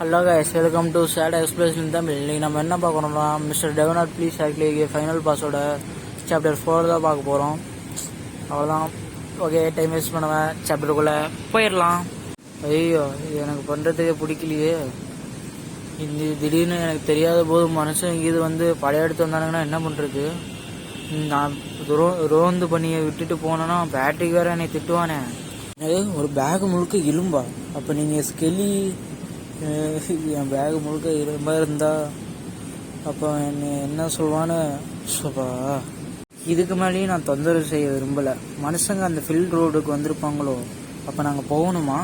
Hello guys welcome to sad expression Tamil இன்னைக்கு நம்ம என்ன பார்க்கணும்னா மிஸ்டர் டெவனாட் ப்ளீஸ் ஆக்டிவ் ஃபைனல் பாஸோட சாப்டர் ஃபோர் தான் பார்க்க போகிறோம் அவ்வளோதான் ஓகே டைம் வேஸ்ட் பண்ணுவேன் சாப்டருக்குள்ளே போயிடலாம் ஐயோ இது எனக்கு பண்ணுறதுக்கே பிடிக்கலையே. இந்த திடீர்னு எனக்கு தெரியாத போது மனுஷன் இது வந்து படையெடுத்து வந்தானுங்கன்னா என்ன பண்ணுறது நான் ரோ ரோந்து பண்ணியை விட்டுட்டு போனேன்னா பேட்டரிக்கு வேற என்னை திட்டுவானே. ஒரு பேக் முழுக்க இலும்பா அப்போ நீங்கள் ஸ்கெலி என் பேக் முழுக்க இரும்பா இருந்தா அப்போ என்ன என்ன சொல்லுவான்னு சோபா இதுக்கு மேலேயும் நான் தொந்தரவு செய்ய விரும்பலை. மனுஷங்க அந்த ஃபீல்ட் ரோடுக்கு வந்திருப்பாங்களோ அப்போ நாங்கள் போகணுமா?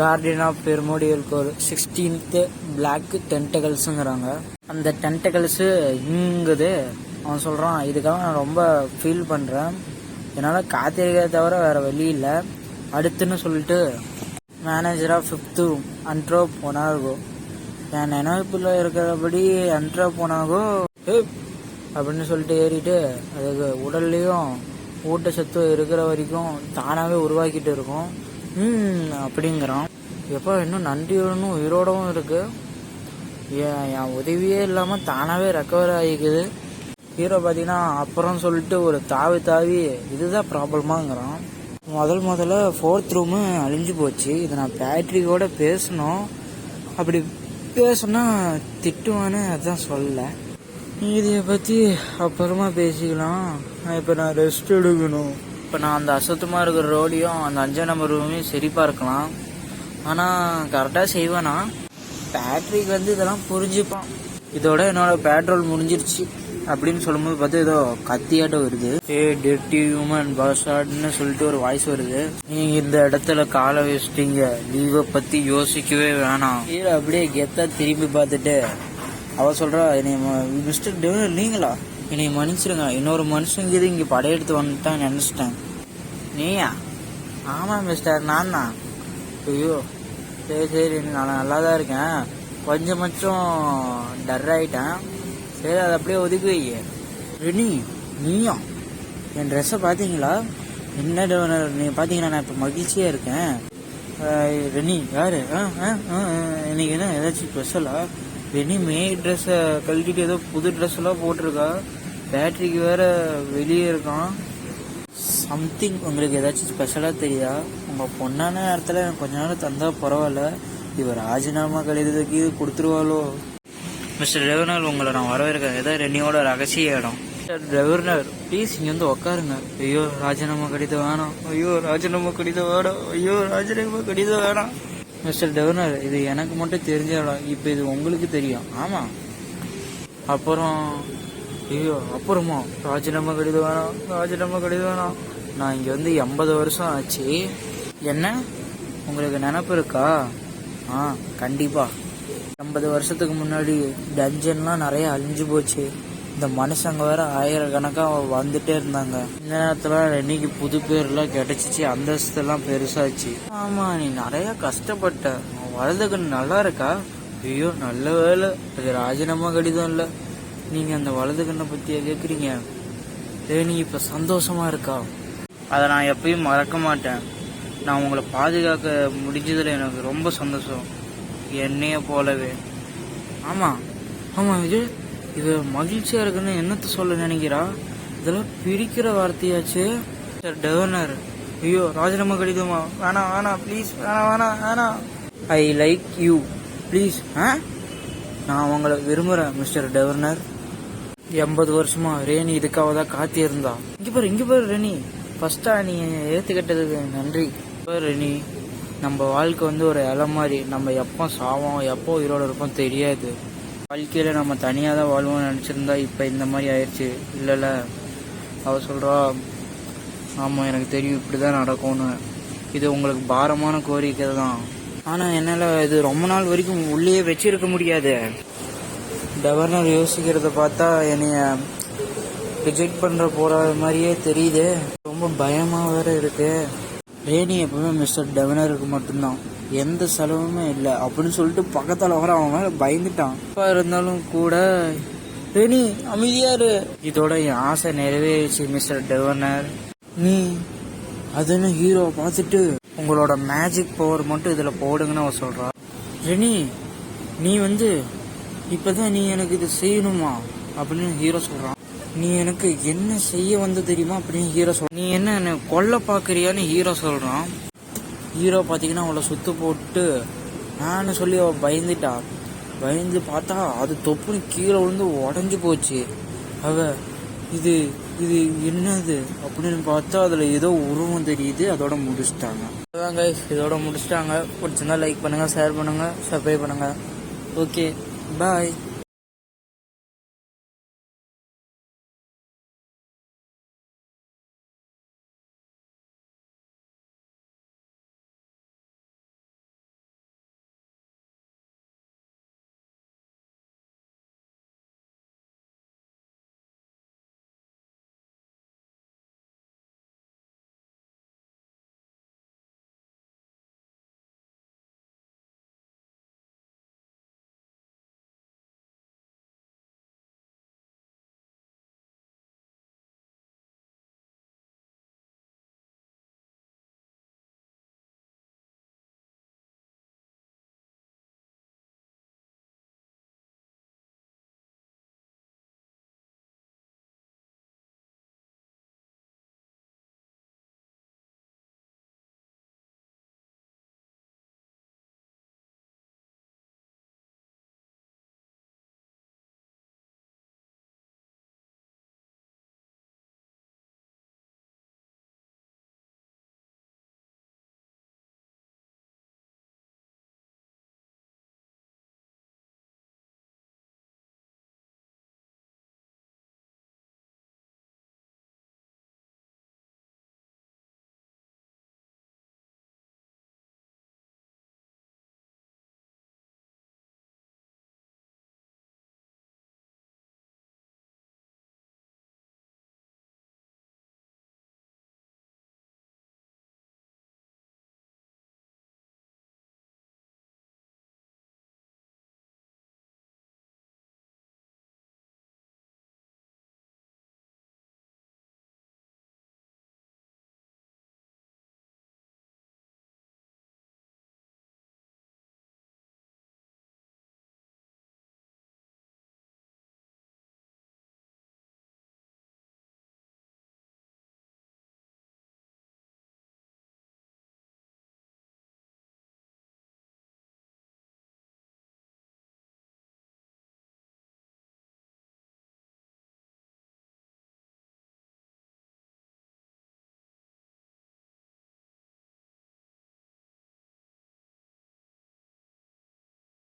கார்டன் ஆஃப் பெர்மோடியலுக்கு ஒரு சிக்ஸ்டீன்த்து பிளாக் டென்டகல்ஸுங்கிறாங்க அந்த டென்டகல்ஸு இங்குது. அவன் சொல்கிறான் இதுக்காக நான் ரொம்ப ஃபீல் பண்ணுறேன் என்னால் காத்திருக்கிறத தவிர வேறு வழி இல்லை. அடுத்துன்னு சொல்லிட்டு மேனேஜராக ஃபிஃப்த்து அன்ட்ரோ போனாகோ என் நினைப்பில் இருக்கிறபடி அன்ட்ரோ போனாகோ அப்படின்னு சொல்லிட்டு ஏறிட்டு அதுக்கு உடல்லையும் ஊட்டச்சத்து இருக்கிற வரைக்கும் தானாகவே உருவாக்கிட்டு இருக்கும். ம் அப்படிங்கிறான். எப்போ இன்னும் நன்றியுடனும் உயிரோடவும் இருக்குது ஏன் என் உதவியே இல்லாமல் தானாகவே ரெக்கவர் ஆகிக்குது. ஹீரோ பார்த்தீங்கன்னா அப்புறம் சொல்லிட்டு ஒரு தாவி தாவி இதுதான் ப்ராப்ளமாங்கிறான் முதல் முதல்ல ஃபோர்த் ரூமு அழிஞ்சு போச்சு. இதை நான் பேட்ரிக்கோட பேசணும். அப்படி பேசுனா திட்டுவான்னு அதான் சொல்லலை இதை பற்றி அப்புறமா பேசிக்கலாம். இப்போ நான் ரெஸ்ட் எடுக்கணும். இப்போ நான் அந்த அசுத்தமாக இருக்கிற ரோடையும் அந்த அஞ்சாம் நம்பர் ரூமையும் சரி பார்க்கலாம். ஆனால் கரெக்டாக செய்வேனா? பேட்ரிக்கு வந்து இதெல்லாம் புரிஞ்சுப்பான். இதோட என்னோட பெட்ரோல் முடிஞ்சிருச்சு. அப்படின்னு சொல்லும்போது பார்த்தா ஏதோ கத்தியாட்டம் வருது. ஏ டெட்டி ஹியூமன் பாசாட்னு சொல்லிட்டு ஒரு வாய்ஸ் வருது. நீங்க இந்த இடத்துல காலை வச்சுட்டீங்க. லீவை பத்தி யோசிக்கவே வேணாம். கீழே அப்படியே கெத்தா திரும்பி பார்த்துட்டு அவ சொல்றா என்னை மிஸ்டர் டெவலர் நீங்களா? என்னை மன்னிச்சிருங்க. இன்னொரு மனுஷங்க இது இங்க படையெடுத்து வந்துட்டான் நினைச்சிட்டேன். நீயா? ஆமா மிஸ்டர் நான் தான் ஐயோ சரி சரி. நான் நல்லா தான் இருக்கேன். கொஞ்சம் கொஞ்சமாச்சும் டர் ஆயிட்டேன் சரி அதை அப்படியே ஒதுக்கி வை. ரெனி நீயா என் ட்ரெஸ்ஸை பார்த்தீங்களா? என்ன டெவனர் நீ பார்த்தீங்கன்னா நான் இப்போ மகிழ்ச்சியாக இருக்கேன். ரெனி யாரு? ஆ ஆ ஆ, ஆ, இன்னைக்கு என்ன ஏதாச்சும் ஸ்பெஷலா ரெனி மே ட்ரெஸ்ஸை கழட்டிட்டு ஏதோ புது ட்ரெஸ் எல்லாம் போட்டிருக்கா. பேட்டரிக்கு வேற வெளியே இருக்கான். சம்திங் உங்களுக்கு ஏதாச்சும் ஸ்பெஷலாக தெரியுதா? உங்கள் பொண்ணான நேரத்தில் எனக்கு கொஞ்ச நேரம் தந்தால் பரவாயில்ல. இவர் ராஜினாமா கடிதத்துக்கு இது கொடுத்துருவாளோ? மிஸ்டர் ரெவர்னர் உங்களை நான் வரவேற்கிறேன். ஏதோ ரெனியோட ரகசிய இடம். மிஸ்டர் ரெவர்னர் ப்ளீஸ் இங்கே வந்து உட்காருங்க ஐயோ ராஜினாமா கடிதம் வேணாம். ஐயோ ராஜினாமா கடிதம் வேணாம். ஐயோ ராஜினாமா கடிதம் வேணாம். மிஸ்டர் ரெவர்னர் இது எனக்கு மட்டும் தெரிஞ்ச இடம் இப்போ இது உங்களுக்கு தெரியும். ஆமாம் அப்புறம் ஐயோ அப்புறமா? ராஜினாமா கடிதம் வேணாம். ராஜினாமா கடிதம் வேணாம். நான் இங்கே வந்து எண்பது வருஷம் ஆச்சு. என்ன? உங்களுக்கு நினப்பு இருக்கா? ஆ கண்டிப்பா. ஐம்பது வருஷத்துக்கு முன்னாடி டஞ்சன்லாம் நிறைய அழிஞ்சு போச்சு. இந்த மனுஷங்க வேற ஆயிரக்கணக்காக வந்துட்டே இருந்தாங்க. இந்த நேரத்துல இன்னைக்கு புது பேர்லாம் கிடைச்சிச்சு அந்தஸ்தெல்லாம் பெருசாச்சு. ஆமா நீ நிறைய கஷ்டப்பட்ட. வலதுக்கு நல்லா இருக்கா? ஐயோ நல்ல வேலை. அது ராஜினாமா கடிதம் இல்லை. நீங்க அந்த வலது கண்ணை பத்தியா கேக்குறீங்க? ஏய், நீ இப்ப சந்தோஷமா இருக்கா? அதை நான் எப்பயும் மறக்க மாட்டேன். நான் உங்களை பாதுகாக்க முடிஞ்சதுல எனக்கு ரொம்ப சந்தோஷம். என்னைய போலவே. ஆமா ஆமா இது இது மகிழ்ச்சியா இருக்குன்னு என்னத்த சொல்ல நினைக்கிறா? இதெல்லாம் பிடிக்கிற வார்த்தையாச்சு. சார் டெவனர் ஐயோ ராஜினாமா கடிதமா? வேணாம் வேணாம் ப்ளீஸ் வேணாம் வேணாம் வேணாம் ஐ லைக் யூ ப்ளீஸ் ஆ? நான் உங்களை விரும்புகிறேன் மிஸ்டர் டெவர்னர் எண்பது வருஷமா ரேணி இதுக்காக தான் காத்திருந்தா. இங்கே இங்க பாரு இங்க பாரு ரேணி. ஃபர்ஸ்டா நீ ஏத்துக்கிட்டதுக்கு நன்றி. பாரு ரெனி நம்ம வாழ்க்கை வந்து ஒரு இலை மாதிரி. நம்ம எப்போ சாவோம் எப்போ உயிரோடு இருப்போம் தெரியாது. வாழ்க்கையில் நம்ம தனியாக தான் வாழ்வோம்னு நினச்சிருந்தா இப்போ இந்த மாதிரி ஆயிடுச்சு இல்லைல்ல. அவ சொல்கிறா ஆமாம் எனக்கு தெரியும் இப்படி தான் நடக்கும்னு. இது உங்களுக்கு பாரமான கோரிக்கை தான். ஆனால் என்னால் இது ரொம்ப நாள் வரைக்கும் உள்ளேயே வச்சிருக்க முடியாது. கவர்னர் யோசிக்கிறத பார்த்தா என்னைய ரிஜெக்ட் பண்ணுற போகிற மாதிரியே தெரியுது. ரொம்ப பயமாக வேற இருக்குது ரேணி எப்பவுமே மிஸ்டர் டெவனருக்கு மட்டும்தான். எந்த செலவுமே இல்லை. அப்படின்னு சொல்லிட்டு பக்கத்தில் வர அவன் மேலே பயந்துட்டான். அப்பா இருந்தாலும் கூட ரேணி அமைதியாரு இதோட என் ஆசை நிறைவேறிச்சு மிஸ்டர் டெவனர். நீ அதுன்னு ஹீரோ பார்த்துட்டு உங்களோட மேஜிக் பவர் மட்டும் இதில் போடுங்கன்னு அவன் சொல்கிறான் ரெனி நீ வந்து இப்போதான் நீ எனக்கு இது செய்யணுமா? அப்படின்னு ஹீரோ சொல்கிறான் நீ எனக்கு என்ன செய்ய வந்து தெரியுமா அப்படின்னு ஹீரோ சொல் நீ என்ன என்ன கொல்ல பாக்குறியான்னு ஹீரோ சொல்றான். ஹீரோ பாத்தீங்கன்னா அவளை சுத்து போட்டு நான் சொல்லி அவ பயந்துட்டா. பயந்து பார்த்தா அது தொப்புன்னு கீழே விழுந்து உடஞ்சு போச்சு. அவ இது இது என்னது அப்படின்னு பார்த்தா அதுல ஏதோ உருவம் தெரியுது அதோட முடிச்சிட்டாங்க. அதாங்க இதோட முடிச்சிட்டாங்க. பிடிச்சிருந்தா லைக் பண்ணுங்க ஷேர் பண்ணுங்க சப்ஸ்கிரைப் பண்ணுங்க. Okay bye